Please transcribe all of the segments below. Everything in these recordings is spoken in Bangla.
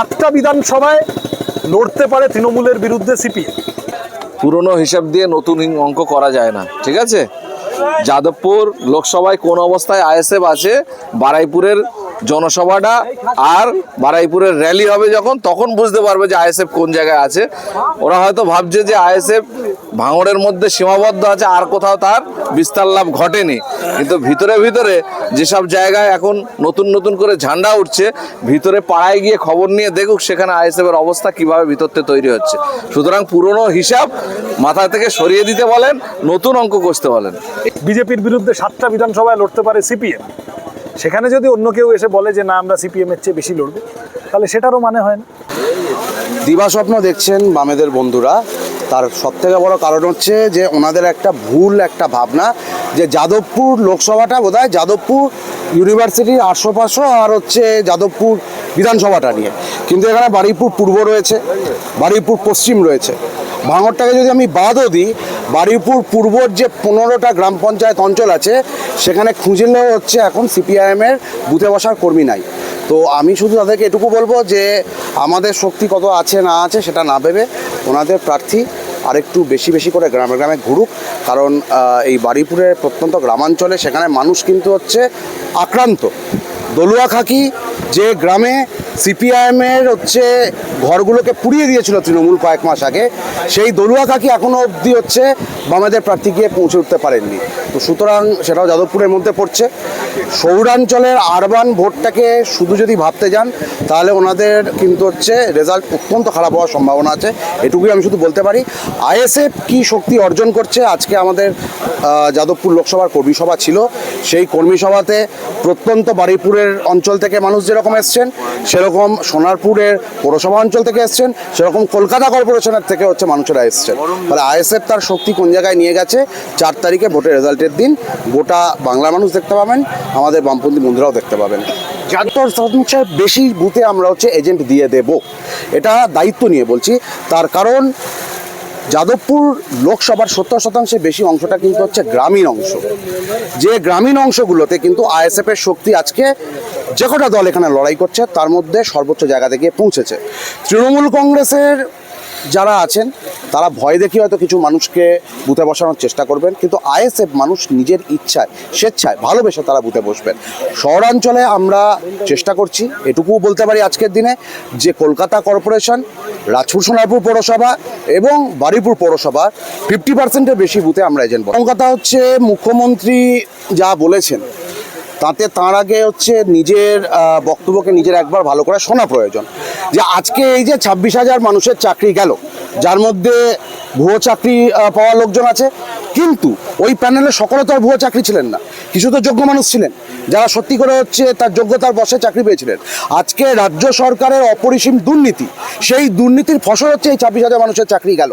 সাতটা বিধানসভায় লড়তে পারে তৃণমূলের বিরুদ্ধে সিপিএম। পুরনো হিসাব দিয়ে নতুন অঙ্ক করা যায় না, ঠিক আছে? যাদবপুর লোকসভায় কোন অবস্থায় আইএসএফ আছে, বারাইপুরের জনসভাটা আর বারাইপুরের র্যালি হবে যখন, তখন বুঝতে পারবে যে আইএসএফ কোন জায়গায় আছে। ওরা হয়তো ভাবছে যে আইএসএফ ভাঙড়ের মধ্যে সীমাবদ্ধ আছে আর কোথাও তার বিস্তার লাভ ঘটেনি। কিন্তু ভিতরে ভিতরে যেসব জায়গায় এখন নতুন নতুন করে ঝান্ডা উঠছে ভিতরে পাড়ায় গিয়ে খবর নিয়ে দেখুক সেখানে আইএসএফ এর অবস্থা কীভাবে ভিতরতে তৈরি হচ্ছে। সুতরাং পুরনো হিসাব মাথা থেকে সরিয়ে দিতে বলেন নতুন অঙ্ক কষতে বলেন। বিজেপির বিরুদ্ধে সাতটা বিধানসভায় লড়তে পারে সিপিএম। সেখানে যদি অন্য কেউ এসে বলে যে না আমরা সিপিএম এর চেয়ে বেশি লড়বো তাহলে সেটারও মানে হয় না। দিবাস্বপ্ন দেখছেন বামেদের বন্ধুরা। তার সব থেকে বড় কারণ হচ্ছে যে ওনাদের একটা ভুল একটা ভাবনা যে যাদবপুর লোকসভাটা বোধ যাদবপুর ইউনিভার্সিটির আটশো পাঁচশো আর হচ্ছে যাদবপুর বিধানসভাটা নিয়ে। কিন্তু এখানে বারুইপুর পূর্ব রয়েছে, বারুইপুর পশ্চিম রয়েছে। ভাঙরটাকে যদি আমি বাদও দিই, বারুইপুর পূর্বর যে পনেরোটা গ্রাম পঞ্চায়েত অঞ্চল আছে, সেখানে খুঁজলেও হচ্ছে এখন সিপিআইএমের বুথে বসার কর্মী নাই। তো আমি শুধু তাদেরকে এটুকু বলব যে আমাদের শক্তি কত আছে না আছে সেটা না ভেবে ওনাদের প্রার্থী আরেকটু বেশি বেশি করে গ্রামে গ্রামে ঘুরুক, কারণ এই বারুইপুরের প্রত্যন্ত গ্রামাঞ্চলে সেখানে মানুষ কিন্তু হচ্ছে আক্রান্ত। দলুয়া খাকি যে গ্রামে সিপিআইএমের হচ্ছে ঘরগুলোকে পুড়িয়ে দিয়েছিল তৃণমূল কয়েক মাস আগে, সেই দলুয়া খাকি এখনও অবধি হচ্ছে বামেদের প্রার্থী গিয়ে পৌঁছে উঠতে পারেননি। তো সুতরাং সেটাও যাদবপুরের মধ্যে পড়ছে। সৌরাঞ্চলের আরবান ভোটটাকে শুধু যদি ভাবতে যান, তাহলে ওনাদের কিন্তু হচ্ছে রেজাল্ট অত্যন্ত খারাপ হওয়ার সম্ভাবনা আছে। এটুকুই আমি শুধু বলতে পারি, আইএসএফ কি শক্তি অর্জন করছে? আজকে আমাদের যাদবপুর লোকসভার কর্মী সভা ছিল। সেই কর্মী সভাতে প্রত্যন্ত বারুইপুরের অঞ্চল থেকে মানুষ যেরকম এসছেন, সেরকম সোনারপুরের পৌরসভা অঞ্চল থেকে এসছেন, সেরকম কলকাতা কর্পোরেশনের থেকে হচ্ছে মানুষেরা এসছেন। ফলে আইএসএফ তার শক্তি কোন জায়গায় নিয়ে গেছে? চার তারিখে ভোটের রেজাল্টের দিন গোটা বাংলার মানুষ দেখতে পাবেন, আমাদের বামপন্থী বন্ধুরাও দেখতে পাবেন। যাত্তর শতাংশের বেশি বুথে আমরা হচ্ছে এজেন্ট দিয়ে দেব। এটা দায়িত্ব নিয়ে বলছি। তার কারণ, যাদবপুর লোকসভার সত্তর শতাংশের বেশি অংশটা কিন্তু হচ্ছে গ্রামীণ অংশ। যে গ্রামীণ অংশগুলোতে কিন্তু আইএসএফ এর শক্তি আজকে যে কটা দল এখানে লড়াই করছে, তার মধ্যে সর্বোচ্চ জায়গাতে গিয়ে পৌঁছেছে। তৃণমূল কংগ্রেসের যারা আছেন, তারা ভয় দেখিয়ে হয়তো কিছু মানুষকে বুথে বসানোর চেষ্টা করবেন, কিন্তু আইএসএফ মানুষ নিজের ইচ্ছায়, স্বেচ্ছায় ভালোবেসে তারা বুথে বসবেন। শহরাঞ্চলে আমরা চেষ্টা করছি, এটুকুও বলতে পারি আজকের দিনে, যে কলকাতা কর্পোরেশন, রাজপুর সোনারপুর পৌরসভা এবং বারুইপুর পৌরসভা ফিফটি পার্সেন্টের বেশি বুথে আমরা এজেন্ট কলকাতা হচ্ছে মুখ্যমন্ত্রী যা বলেছেন তাতে তার আগে হচ্ছে নিজের বক্তব্যকে নিজের একবার ভালো করে শোনা প্রয়োজন। যে আজকে এই যে ছাব্বিশ হাজার মানুষের চাকরি গেল, যার মধ্যে ভুয়ো চাকরি পাওয়া লোকজন আছে, কিন্তু ওই প্যানেলে সকলে তো আর ভুয়ো চাকরি ছিলেন না। কিছু তো যোগ্য মানুষ ছিলেন, যারা সত্যি করে হচ্ছে তার যোগ্যতার বসে চাকরি পেয়েছিলেন। আজকে রাজ্য সরকারের অপরিসীম দুর্নীতি, সেই দুর্নীতির ফসল হচ্ছে এই ছাব্বিশ হাজার মানুষের চাকরি গেল।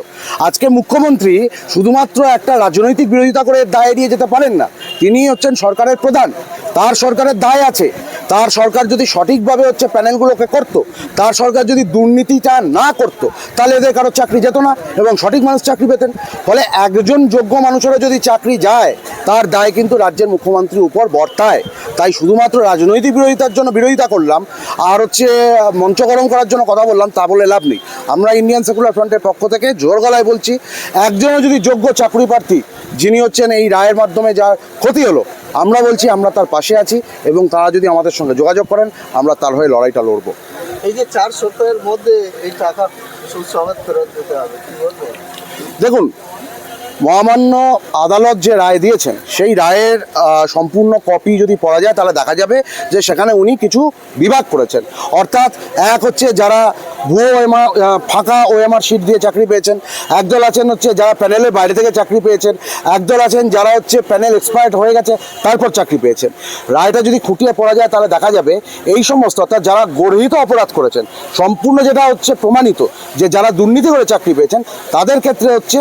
আজকে মুখ্যমন্ত্রী শুধুমাত্র একটা রাজনৈতিক বিরোধিতা করে দায় এড়িয়ে যেতে পারেন না তিনি হচ্ছেন সরকারের প্রধান। তার সরকারের দায় আছে। তার সরকার যদি সঠিকভাবে হচ্ছে প্যানেলগুলোকে করত, তার সরকার যদি দুর্নীতিটা না করত, তাহলে এদের কারও চাকরি যেত না এবং সঠিক মানুষ চাকরি পেতেন। ফলে একজন যোগ্য মানুষেরও যদি চাকরি যায়, তার দায় কিন্তু রাজ্যের মুখ্যমন্ত্রীর উপর বর্তায়। তাই শুধুমাত্র রাজনৈতিক বিরোধিতার জন্য বিরোধিতা করলাম, আর হচ্ছে মঞ্চ গরম করার জন্য কথা বললাম, তা বলে লাভ নেই। আমরা ইন্ডিয়ান সেকুলার ফ্রন্টের পক্ষ থেকে জোর গলায় বলছি, একজনও যদি যোগ্য চাকরি প্রার্থী, যিনি হচ্ছেন এই রায়ের মাধ্যমে যার ক্ষতি হলো আমরা বলছি আমরা তার পাশে আছি এবং তারা যদি আমাদের সঙ্গে যোগাযোগ করেন আমরা তার হয়ে লড়াইটা লড়বো। এই যে চার সপ্তাহের মধ্যে এই টাকা সুদ সমেত ফেরত দিতে হবে কি বলব দেখুন মহামান্য আদালত যে রায় দিয়েছেন, সেই রায়ের সম্পূর্ণ কপি যদি পড়া যায়, তাহলে দেখা যাবে যে সেখানে উনি কিছু বিভাগ করেছেন। অর্থাৎ এক হচ্ছে যারা ভুয়ো ওএমআর ফাঁকা ওএমআর শিট দিয়ে চাকরি পেয়েছেন, একদল আছেন হচ্ছে যারা প্যানেলের বাইরে থেকে চাকরি পেয়েছেন, একদল আছেন যারা হচ্ছে প্যানেল এক্সপায়ার্ড হয়ে গেছে, তারপর চাকরি পেয়েছেন। রায়টা যদি খুঁটিয়ে পড়া যায়, তাহলে দেখা যাবে এই সমস্ত, অর্থাৎ যারা গর্হিত অপরাধ করেছেন, সম্পূর্ণ যেটা হচ্ছে প্রমাণিত, যে যারা দুর্নীতি করে চাকরি পেয়েছেন, তাদের ক্ষেত্রে হচ্ছে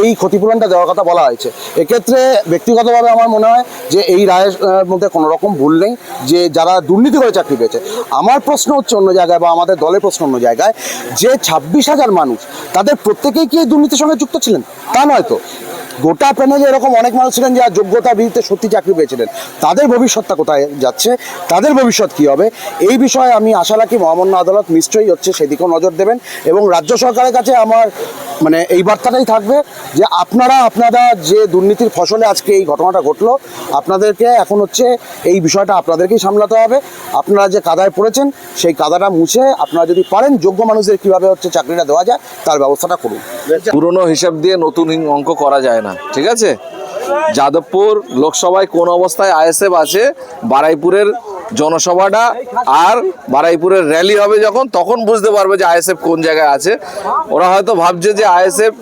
এই ক্ষতিপূরণটা দেওয়ার কথা বলা হয়েছে। এক্ষেত্রে ব্যক্তিগতভাবে আমার মনে হয় যে এই রায়ের মধ্যে কোনো রকম ভুল নেই যে যারা দুর্নীতি করে চাকরি পেয়েছে। আমার প্রশ্ন হচ্ছে অন্য জায়গায় বা আমাদের দলের প্রশ্ন অন্য জায়গায়, যে ছাব্বিশ হাজার মানুষ, তাদের প্রত্যেকেই কি দুর্নীতির সঙ্গে যুক্ত ছিলেন? তা নয় তো। গোটা প্যানেলে এরকম অনেক মানুষ ছিলেন যারা যোগ্যতা ভিত্তিতে সত্যি চাকরি পেয়েছিলেন, তাদের ভবিষ্যৎটা কোথায় যাচ্ছে? তাদের ভবিষ্যৎ কি হবে? এই বিষয়ে আমি আশা রাখি মহামান্য আদালত নিশ্চয়ই হচ্ছে সেদিকেও নজর দেবেন এবং রাজ্য সরকারের কাছে আমার মানে এই বার্তাটাই থাকবে যে আপনারা আপনারা যে দুর্নীতির ফসলে আজকে এই ঘটনাটা ঘটলো, আপনাদেরকে এখন হচ্ছে এই বিষয়টা আপনাদেরকেই সামলাতে হবে। আপনারা যে কাদায় পড়েছেন, সেই কাদাটা মুছে আপনারা যদি পারেন, যোগ্য মানুষদের কীভাবে হচ্ছে চাকরিটা দেওয়া যায়, তার ব্যবস্থাটা করুন। পুরনো হিসাব দিয়ে নতুন অঙ্ক করা যায় না, ঠিক আছে? যাদবপুর লোকসভায় কোন অবস্থায় আইএসএফ আছে? বারাইপুরের জনসভাটা আর বারাইপুরের র্যালি হবে যখন, তখন বুঝতে পারবে যে আইএসএফ কোন জায়গায় আছে। ওরা হয়তো ভাবছে যে আইএসএফ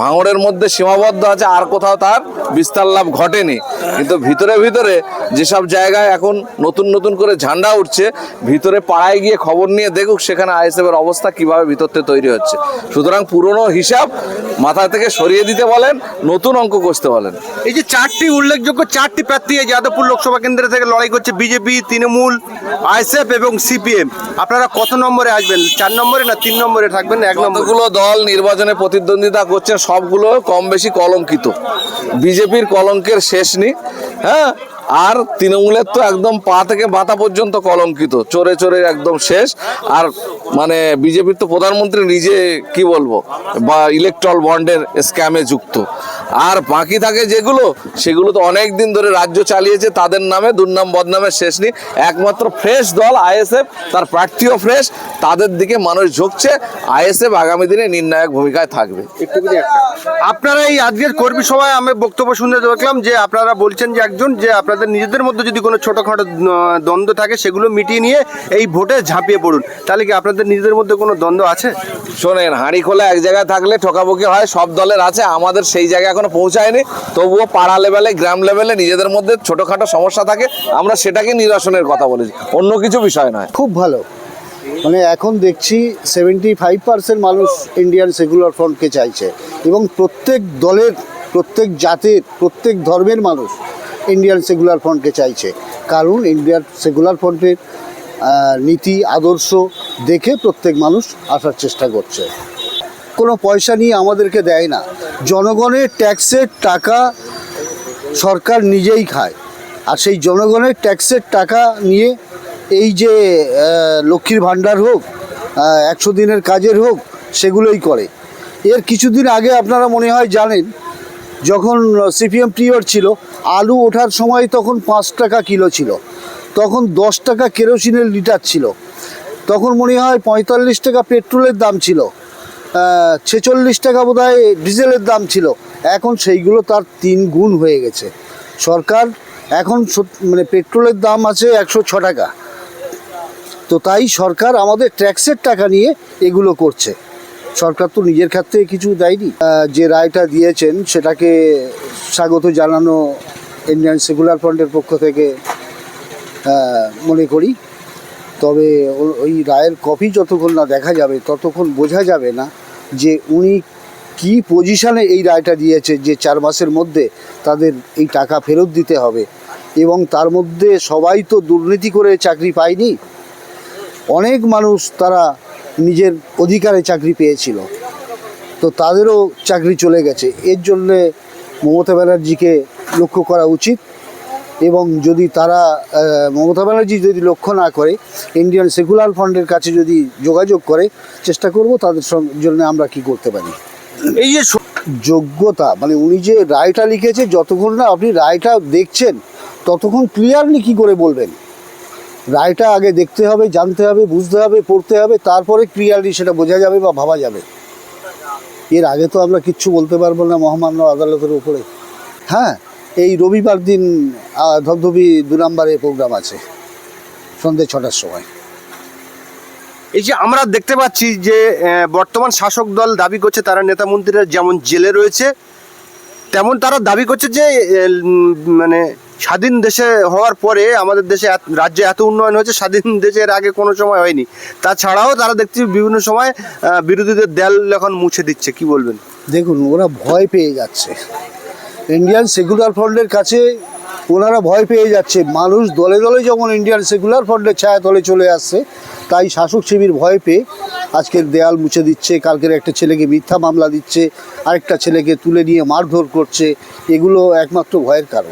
ভাঙড়ের মধ্যে সীমাবদ্ধ আছে, আর কোথাও তার বিস্তার লাভ ঘটেনি। কিন্তু ভিতরে ভিতরে যেসব জায়গায় এখন নতুন নতুন করে ঝান্ডা উঠছে ভিতরে পাড়ায় গিয়ে খবর নিয়ে দেখুক সেখানে আইএসএফ এর অবস্থা কীভাবে ভিতর থেকে তৈরি হচ্ছে। সুতরাং পুরনো হিসাব মাথা থেকে সরিয়ে দিতে বলেন নতুন অঙ্ক কষতে বলেন। এই যে চারটি উল্লেখযোগ্য চারটি প্রার্থী এই যাদবপুর লোকসভা কেন্দ্র থেকে লড়াই করছে বিজেপি তৃণমূল আইএসএফ এবং সিপিএম। আপনারা কত নম্বরে আসবেন? চার নম্বরে না তিন নম্বরে থাকবেন? এক নম্বরে? যতগুলো দল নির্বাচনে প্রতিদ্বন্দ্বিতা করছেন সবগুলো কম বেশি কলঙ্কিত। বিজেপির কলঙ্কের শেষ নেই হ্যাঁ? আর তৃণমূলের তো একদম পা থেকে বাতা পর্যন্ত কলঙ্কিত, চোরে চোরে একদম শেষ। আর মানে বিজেপির তো প্রধানমন্ত্রী নিজে কি বলব, বা ইলেকট্রল বন্ডের স্ক্যামে যুক্ত। আর বাকি থাকে যেগুলো, সেগুলো তো অনেক দিন ধরে রাজ্য চালিয়েছে, তাদের নামে দুর্নাম বদনামের শেষ নেই। একমাত্র ফ্রেশ দল, আইএসএফ, তার প্রার্থীও ফ্রেশ তাদের দিকে মানুষ ঝুঁকছে আইএসএফ আগামী দিনে নির্ণায়ক ভূমিকায় থাকবে। আপনারা এই আজকের কর্মী সভায় আমি বক্তব্য শুনতে দেখলাম যে আপনারা বলছেন যে একজন যে আপনাদের নিজেদের মধ্যে যদি কোনো ছোটোখাটো দ্বন্দ্ব থাকে সেগুলো মিটিয়ে নিয়ে এই ভোটে ঝাঁপিয়ে পড়ুন। তাহলে কি আপনাদের নিজেদের মধ্যে কোনো দ্বন্দ্ব আছে? শোনেন হাঁড়ি খোলা এক জায়গায় থাকলে ঠকাবকি হয় সব দলের আছে আমাদের সেই জায়গায় এখনও পৌঁছায়নি। তবুও পাড়া লেভেলে গ্রাম লেভেলে নিজেদের মধ্যে ছোটোখাটো সমস্যা থাকে আমরা সেটাকে নিরসনের কথা বলেছি অন্য কিছু বিষয় নয়। খুব ভালো। মানে এখন দেখছি সেভেন্টি ফাইভ পার্সেন্ট মানুষ ইন্ডিয়ান সেকুলার ফ্রন্টকে চাইছে এবং প্রত্যেক দলের, প্রত্যেক জাতির, প্রত্যেক ধর্মের মানুষ ইন্ডিয়ান সেকুলার ফ্রন্টকে চাইছে। কারণ ইন্ডিয়ান সেকুলার ফ্রন্টের নীতি, আদর্শ দেখে প্রত্যেক মানুষ আসার চেষ্টা করছে। কোনো পয়সা নিয়ে আমাদেরকে দেয় না। জনগণের ট্যাক্সের টাকা সরকার নিজেই খায়। আর সেই জনগণের ট্যাক্সের টাকা নিয়ে এই যে লক্ষ্মীর ভাণ্ডার হোক একশো দিনের কাজের হোক, সেগুলোই করে। এর কিছুদিন আগে আপনারা মনে হয় জানেন, যখন সিপিএম পিরিয়ড ছিল, আলু ওঠার সময় তখন পাঁচ টাকা কিলো ছিল। তখন দশ টাকা কেরোসিনের লিটার ছিল। তখন মনে হয় পঁয়তাল্লিশ টাকা পেট্রোলের দাম ছিল। ছেচল্লিশ টাকা বোধ ডিজেলের দাম ছিল। এখন সেইগুলো তার তিন গুণ হয়ে গেছে। সরকার এখন মানে পেট্রোলের দাম আছে একশো ছ টাকা। তো তাই সরকার আমাদের ট্যাক্সের টাকা নিয়ে এগুলো করছে। সরকার তো নিজের থেকে কিছু দেয়নি। যে রায়টা দিয়েছেন সেটাকে স্বাগত জানানো ইন্ডিয়ান সেকুলার ফ্রন্টের পক্ষ থেকে মনে করি। তবে ওই রায়ের কপি যতক্ষণ না দেখা যাবে, ততক্ষণ বোঝা যাবে না যে উনি কি পজিশানে এই রায়টা দিয়েছে যে চার মাসের মধ্যে তাদের এই টাকা ফেরত দিতে হবে। এবং তার মধ্যে সবাই তো দুর্নীতি করে চাকরি পায়নি। অনেক মানুষ তারা নিজের অধিকারে চাকরি পেয়েছিল। তো তাদেরও চাকরি চলে গেছে। এর জন্যে মমতা ব্যানার্জিকে লক্ষ্য করা উচিত এবং যদি তারা মমতা ব্যানার্জি যদি লক্ষ্য না করে ইন্ডিয়ান সেকুলার ফান্ডের কাছে যদি যোগাযোগ করে চেষ্টা করব তাদের জন্য আমরা কি করতে পারি। এই যে যোগ্যতা মানে উনি যে রায়টা লিখেছে যতক্ষণ না আপনি রায়টা দেখছেন ততক্ষণ ক্লিয়ারলি কি করে বলবেন? রায়টা আগে দেখতে হবে, জানতে হবে, বুঝতে হবে, পড়তে হবে, তারপরে ক্লিয়ারলি সেটা বোঝা যাবে বা ভাবা যাবে। এর আগে তো আমরা কিচ্ছু বলতে পারব না মহামান্য আদালতের উপরে। হ্যাঁ এই রবিবার দিন ধবধবি দু নম্বরে প্রোগ্রাম আছে সন্ধ্যে ছটার সময়। এই যে আমরা দেখতে পাচ্ছি যে বর্তমান শাসক দল দাবি করছে তারা নেতা মন্ত্রীরা যেমন জেলে রয়েছে, তেমন তারা দাবি করছে যে মানে স্বাধীন দেশে হওয়ার পরে আমাদের দেশে রাজ্যে এত উন্নয়ন হয়েছে, স্বাধীন দেশের আগে কোনো সময় হয়নি। তাছাড়াও তারা দেখছি বিভিন্ন সময় বিরোধীদের দেল এখন মুছে দিচ্ছে, কি বলবেন? দেখুন, ওরা ভয় পেয়ে যাচ্ছে। ইন্ডিয়ান সেকুলার ফ্রন্টের কাছে ওনারা ভয় পেয়ে যাচ্ছে। মানুষ দলে দলে যেমন ইন্ডিয়ান সেকুলার ফ্রন্টের ছায়া তলে চলে আসছে, তাই শাসক শিবির ভয় পেয়ে আজকের দেয়াল মুছে দিচ্ছে, কালকের একটা ছেলেকে মিথ্যা মামলা দিচ্ছে, আরেকটা ছেলেকে তুলে নিয়ে মারধর করছে, এগুলো একমাত্র ভয়ের কারণ।